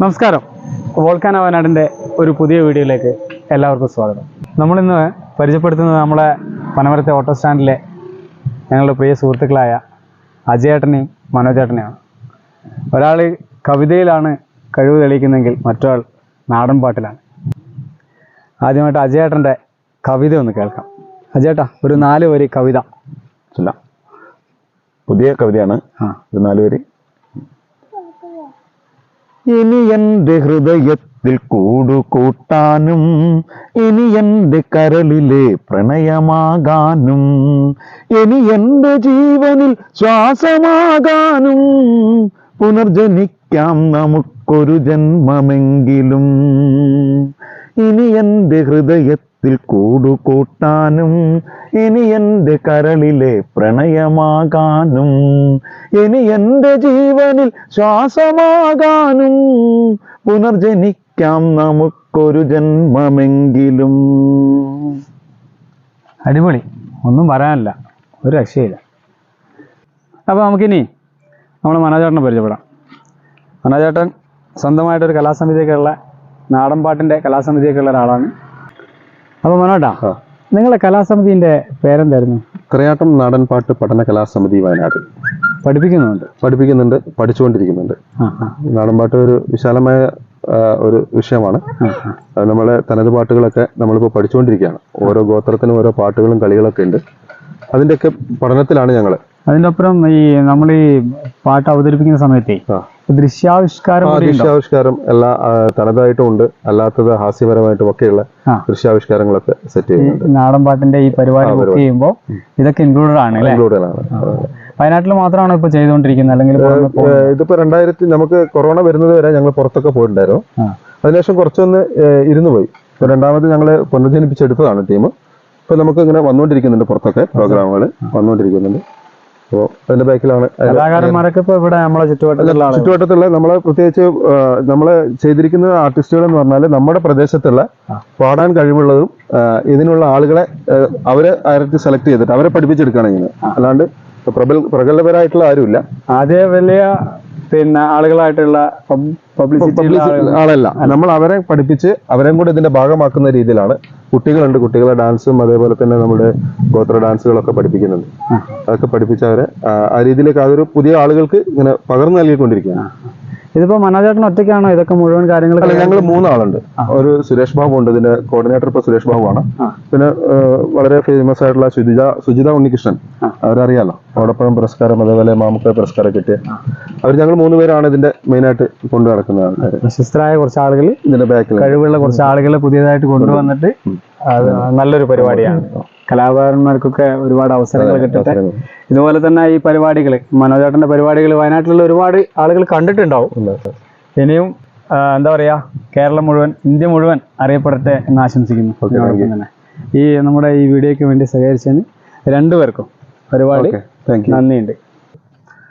നമസ്കാരം. വോൾക്കാന വയനാടിന്റെ ഒരു പുതിയ വീഡിയോയിലേക്ക് എല്ലാവർക്കും സ്വാഗതം. നമ്മളിന്ന് പരിചയപ്പെടുത്തുന്നത് നമ്മളെ പനമരത്തെ ഓട്ടോ സ്റ്റാൻഡിലെ ഞങ്ങളുടെ പ്രിയ സുഹൃത്തുക്കളായ അജയേട്ടനെയും മനോജേട്ടനെയാണ്. ഒരാൾ കവിതയിലാണ് കഴിവ് തെളിയിക്കുന്നതെങ്കിൽ മറ്റൊരാൾ നാടൻ പാട്ടിലാണ്. ആദ്യമായിട്ട് അജയേട്ടന്റെ കവിത ഒന്ന് കേൾക്കാം. അജേട്ടാ ഒരു നാല് വരി കവിത. ചൊല്ലാം പുതിയ കവിതയാണ് ആ. ഒരു നാലുപേര് ഇനി എന്റെ ഹൃദയത്തിൽ കൂടുകൂട്ടാനും ഇനി എന്റെ കരളിലെ പ്രണയമാകാനും ഇനി എന്റെ ജീവനിൽ ശ്വാസമാകാനും. പുനർജനിക്കാം നമുക്കൊരു ജന്മമെങ്കിലും. ഇനി എന്റെ ഹൃദയത്തിൽ കൂടുകൂട്ടാനും ഇനി എന്റെ കരളിലെ പ്രണയമാകാനും ഇനി എന്റെ ജീവനിൽ ശ്വാസമാകാനും പുനർജനിക്കാം നമുക്കൊരു ജന്മമെങ്കിലും. അടിപൊളി. ഒന്നും പറയാനില്ല. ഒരു രക്ഷയില്ല. അപ്പോൾ നമുക്കിനി നമ്മൾ മനോജേട്ടനെ പരിചയപ്പെടാം. മനോജേട്ടൻ സ്വന്തമായിട്ടൊരു കലാസമിതിയൊക്കെ ഉള്ള നാടൻ പാട്ടിന്റെ കലാസമിതിയൊക്കെ ഉള്ള ഒരാളാണ്. അപ്പോൾ മനോട്ടാ നിങ്ങളുടെ നിങ്ങളെ കലാസമിതിന്റെ പേരെന്തായിരുന്നു? ക്രയാട്ടം നാടൻപാട്ട് പഠന കലാസമിതി വയനാട്. പഠിപ്പിക്കുന്നുണ്ട്. പഠിപ്പിക്കുന്നുണ്ട് പഠിച്ചുകൊണ്ടിരിക്കുന്നുണ്ട്. ആ ആ. നാടൻ പാട്ട് ഒരു വിശാലമായ ഒരു വിഷയമാണ്. നമ്മളെ തനത് പാട്ടുകളൊക്കെ നമ്മളിപ്പോൾ പഠിച്ചുകൊണ്ടിരിക്കുകയാണ്. ഓരോ ഗോത്രത്തിനും ഓരോ പാട്ടുകളും കളികളൊക്കെ ഉണ്ട്. അതിന്റെയൊക്കെ പഠനത്തിലാണ് ഞങ്ങൾ അതിന്റെ അപ്പുറം ഈ നമ്മൾ ഈ പാട്ട് അവതരിപ്പിക്കുന്ന സമയത്തേ ദൃശ്യാവിഷ്കാരം ദൃശ്യാവിഷ്കാരം എല്ലാ തനതായിട്ടും ഉണ്ട്. അല്ലാത്തത് ഹാസ്യപരമായിട്ടും ഒക്കെയുള്ള. ദൃശ്യാവിഷ്കാരങ്ങളൊക്കെ സെറ്റ് ചെയ്യുന്നുണ്ട്. നാടൻ പാട്ടിന്റെ ഈ പരിപാടി ബുക്ക് ചെയ്യുമ്പോൾ ഇതൊക്കെ ഇൻക്ലൂഡഡ് ആണ് അല്ലേ? ഇൻക്ലൂഡഡാണ് വയനാട്ടിൽ മാത്രമാണ് ഇപ്പൊ ചെയ്തുകൊണ്ടിരിക്കുന്നത്? അല്ലെങ്കിൽ ഇതിപ്പോ രണ്ടായിരത്തി നമുക്ക് കൊറോണ വരുന്നത് വരെ ഞങ്ങൾ പുറത്തൊക്കെ പോയിട്ടുണ്ടായിരുന്നു. അതിനുശേഷം കുറച്ചൊന്ന് ഇരുന്നു പോയി. ഇപ്പൊ രണ്ടാമത് ഞങ്ങൾ പുനർജനിപ്പിച്ചെടുത്തതാണ് ടീം. ഇപ്പൊ നമുക്ക് ഇങ്ങനെ വന്നുകൊണ്ടിരിക്കുന്നുണ്ട് പുറത്തൊക്കെ പ്രോഗ്രാമുകൾ വന്നുകൊണ്ടിരിക്കുന്നുണ്ട്. അപ്പോൾ അതിന്റെ ബാക്കിലാണ് കലാകാരന്മാരൊക്കെ ഇവിടെ നമ്മളെ ചുറ്റുവട്ടത്തുള്ള ചുറ്റുവട്ടത്തുള്ള നമ്മളെ പ്രത്യേകിച്ച് നമ്മൾ ചെയ്തിരിക്കുന്ന ആർട്ടിസ്റ്റുകൾ എന്ന് പറഞ്ഞാൽ നമ്മുടെ പ്രദേശത്തുള്ള പാടാൻ കഴിവുള്ളതും ഇതിനുള്ള ആളുകളെ അവരെ ആയിരത്തി സെലക്ട് ചെയ്തിട്ട് അവരെ പഠിപ്പിച്ചെടുക്കുകയാണ് ചെയ്യുന്നത്. അല്ലാണ്ട് പ്രബൽ പ്രഗത്ഭരായിട്ടുള്ള ആരുമില്ല. ആദ്യ വലിയ പിന്നെ ആളുകളായിട്ടുള്ള പബ്ലിസിറ്റി ആളല്ല. നമ്മൾ അവരെ പഠിപ്പിച്ച് അവരെയും കൂടെ ഇതിന്റെ ഭാഗമാക്കുന്ന രീതിയിലാണ് കുട്ടികളുണ്ട്. കുട്ടികളെ ഡാൻസും അതേപോലെ തന്നെ നമ്മുടെ ഗോത്ര ഡാൻസുകളൊക്കെ പഠിപ്പിക്കുന്നുണ്ട് അതൊക്കെ പഠിപ്പിച്ച് അവരെ ആ, ആ രീതിയിലേക്ക് അതൊരു പുതിയ ആളുകൾക്ക് ഇങ്ങനെ പകർന്നു നൽകിക്കൊണ്ടിരിക്കുകയാണ്. ഇതിപ്പോ മനോജേട്ടൻ ഒറ്റയ്ക്കാണോ? ഇതൊക്കെ മുഴുവൻ കാര്യങ്ങൾ അല്ല ഞങ്ങൾ മൂന്നാളുണ്ട്. ഒരു സുരേഷ് ബാബു ഉണ്ട്. ഇതിന്റെ കോർഡിനേറ്റർ ഇപ്പൊ സുരേഷ് ബാബു ആണ് പിന്നെ വളരെ ഫേമസ് ആയിട്ടുള്ള സുജിത സുജിത ഉണ്ണികൃഷ്ണൻ. അവരറിയാലോ? ഓടപ്പഴം പുരസ്കാരം അതേപോലെ മാമുക്ക പുരസ്കാരം കിട്ടിയ. അവർ ഞങ്ങൾ മൂന്ന് പേരാണ് ഇതിന്റെ മെയിൻ ആയിട്ട് കൊണ്ടു നടക്കുന്ന ആൾക്കാർ പ്രശസ്തരായ കുറച്ച് ആളുകൾ ഇതിന്റെ ബാക്കിൽ കഴിവുള്ള കുറച്ച് ആളുകൾ പുതിയതായിട്ട് കൊണ്ടുവന്നിട്ട് നല്ലൊരു പരിപാടിയാണ്. കലാകാരന്മാർക്കൊക്കെ ഒരുപാട് അവസരങ്ങൾ കിട്ടട്ടെ ഇതുപോലെ തന്നെ ഈ പരിപാടികൾ മനോജേട്ടന്റെ പരിപാടികൾ വയനാട്ടിലുള്ള ഒരുപാട് ആളുകൾ കണ്ടിട്ടുണ്ടാവും. ഇനിയും എന്താ പറയാ കേരളം മുഴുവൻ ഇന്ത്യ മുഴുവൻ അറിയപ്പെടട്ടെ എന്ന് ആശംസിക്കുന്നു. ഈ നമ്മുടെ ഈ വീഡിയോയ്ക്ക് വേണ്ടി സഹകരിച്ചതിന് രണ്ടുപേർക്കും ഒരുപാട് നന്ദിയുണ്ട്.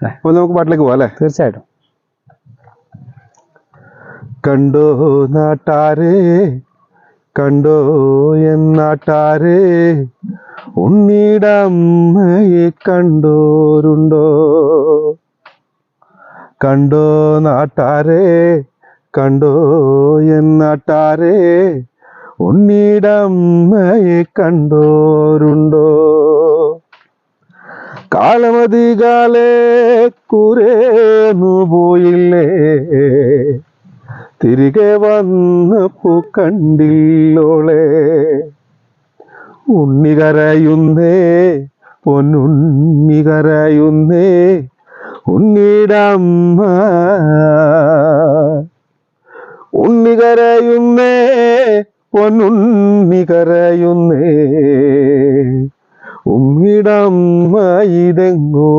നമുക്ക് പാട്ടിലേക്ക് പോവാ അല്ലേ തീർച്ചയായിട്ടും. കണ്ടോ നാട്ടാരേ കണ്ടോ എന്നാട്ടാരേ ഉണ്ണീടമ്മയെ കണ്ടോരുണ്ടോ? കണ്ടോ നാട്ടാരേ? കണ്ടോ എന്നാട്ടാരേ ഉണ്ണീടമ്മയെ കണ്ടോരുണ്ടോ? കാലമതികാലേ കുരേന്നു പോയില്ലേ? തിരികെ വന്നപ്പോ കണ്ടില്ലോളെ. ഉണ്ണി കരയുന്നേ പൊന്നുണ്ണി കരയുന്നേ ഉണ്ണിടമ്മ. ഉണ്ണി കരയുന്നേ പൊന്നുണ്ണി കരയുന്നേ. ഉമ്മിടമ്മ ഇതെങ്ങോ